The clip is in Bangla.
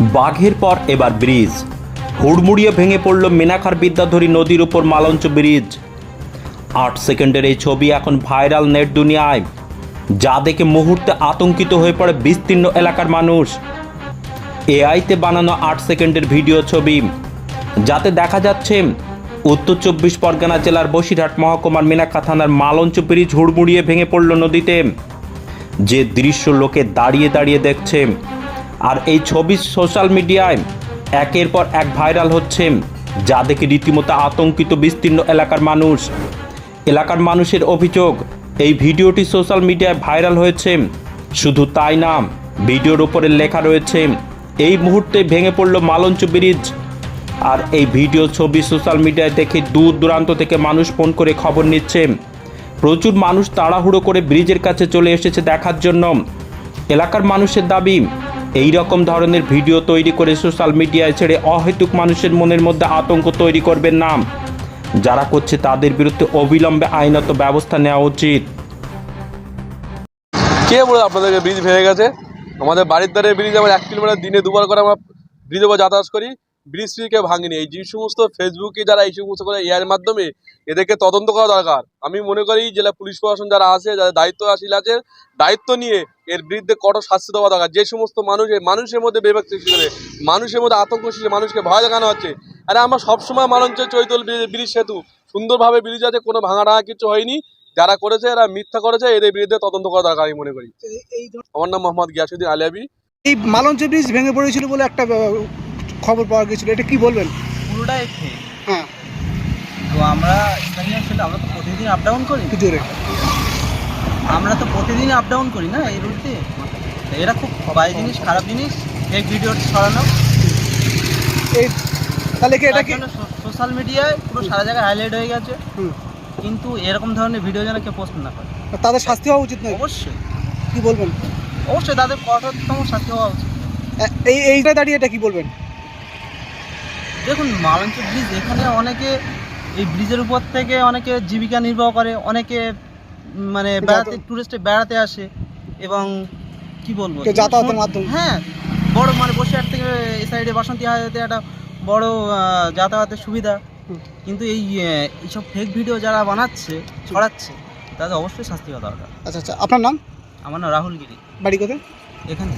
বাঘের পর এবার ব্রিজ। হুড়মুড়িয়ে ভেঙে পড়ল মেনাখার বিদ্যাধরী নদীর উপর মালঞ্চ ব্রিজ। আট সেকেন্ডের এই ছবি এখন ভাইরাল নেট দুনিয়ায়। যা দেখে মুহূর্তে আতঙ্কিত হয়ে পড়ে বিস্তীর্ণ এলাকার মানুষ। এআইতে বানানো আট সেকেন্ডের ভিডিও ছবি। যাতে দেখা যাচ্ছে, উত্তর চব্বিশ পরগনা জেলার বসিরহাট মহকুমার মিনাক্ষা থানার মালঞ্চ ব্রিজ হুড়মুড়িয়ে ভেঙে পড়ল নদীতে। যে দৃশ্য লোকে দাঁড়িয়ে দাঁড়িয়ে দেখছে আর এই ছবি সোশ্যাল মিডিয়ায় একের পর এক ভাইরাল হচ্ছে। যা দেখে রীতিমতো আতঙ্কিত বিস্তীর্ণ এলাকার মানুষ। এলাকার মানুষের অভিযোগ, এই ভিডিওটি সোশ্যাল মিডিয়ায় ভাইরাল হয়েছে। শুধু তাই না, ভিডিওর উপরে লেখা রয়েছে, এই মুহূর্তে ভেঙে পড়ল মালঞ্চ ব্রিজ। আর এই ভিডিও ছবি সোশ্যাল মিডিয়ায় দেখে দূর দূরান্ত থেকে মানুষ ফোন করে খবর নিচ্ছে। প্রচুর মানুষ তাড়াহুড়ো করে ব্রিজের কাছে চলে এসেছে দেখার জন্য। এলাকার মানুষের দাবি এই রকম ধরনের ভিডিও তৈরি করে সোশ্যাল মিডিয়ায় ছেড়ে অহেতুক মানুষের মনের মধ্যে আতঙ্ক তৈরি করবেন না। যারা করছে তাদের বিরুদ্ধে অবিলম্বে আইনত ব্যবস্থা নেওয়া উচিত। কে বলে আপনাদেরকে ব্রিজ ভেঙে গেছে? আমাদের বাড়ির ধারে ব্রিজ, আমার এক কিলোমিটার দিনে দুবার করে আমরা ব্রিজ উপর যাতায়াত করি। ব্রিজ ফ্রিজকে ভাঙিনি। এই যে সমস্ত ফেসবুকে যারা এই সমস্ত করে এর মাধ্যমে এদেরকে তদন্ত করা দরকার। আমি মনে করি জেলা পুলিশ প্রশাসন যারা আছে যারা দায়িত্বশীল আছে দায়িত্ব নিয়ে এর বিরুদ্ধে কঠোর শাস্তি দেওয়া দরকার। যে সমস্ত মানুষ মানুষের মধ্যে বিবেক সৃষ্টি করে মানুষের মধ্যে আতঙ্ক সৃষ্টি মানুষকে ভয় দেখানো হচ্ছে। আরে আমরা সবসময় মানঞ্চ চৈতল ব্রিজ- ব্রিজ সেতু সুন্দরভাবে ব্রিজ আছে কোনো ভাঙা টাঙা কিছু হয়নি। যারা করেছে এরা মিথ্যা করেছে এদের বিরুদ্ধে তদন্ত করা দরকার আমি মনে করি। আমার নাম মোহাম্মদ গিয়াসুদ্দিন আলিয়াবি এই মালঞ্চ ব্রিজ ভেঙে পড়েছিল বলে একটা খবর পাওয়া গেছিল এটা কি বলবেন? পুরোটাই ফেক হ্যাঁ। তো আমরা স্থানীয় ছেলে আমরা তো প্রতিদিন আপ ডাউন করি। একটু জোরে আমরা তো প্রতিদিন আপ ডাউন করি না এই রুট? এটা খুব বাজে জিনিস খারাপ জিনিস। এই ভিডিও ছড়ানো। এই তাহলে কি এটা কি সোশ্যাল মিডিয়ায় পুরো সারা জায়গায় হাইলাইট হয়ে গেছে। কিন্তু এরকম ধরনের ভিডিও যেন কেউ পোস্ট না করে। তাদের শাস্তি হওয়া উচিত নয়? অবশ্যই। কি বলবেন? অবশ্যই তাদের কঠোরতম শাস্তি হওয়া উচিত। এই এইটা দাঁড়িয়ে এটা কি বলবেন? দেখুন মালঞ্চ ব্রিজ এখানে অনেকে এই ব্রিজের উপর থেকে অনেকে জীবিকা নির্বাহ করে অনেকে মানে বেড়াতে টুরিস্টে বেড়াতে আসে এবং কি বলব? যাতায়াতের মাধ্যম। হ্যাঁ বড় মানে বসিরহাট থেকে এই সাইডে বাসন্তী হাইওয়েতে একটা বড় যাতায়াতের সুবিধা। কিন্তু এই এইসব ফেক ভিডিও যারা বানাচ্ছে ছড়াচ্ছে তাদের অবশ্যই শাস্তি হওয়া দরকার। আচ্ছা আচ্ছা। আপনার নাম? আমার নাম রাহুল গিরি। বাড়ি কোথায়? এখানে।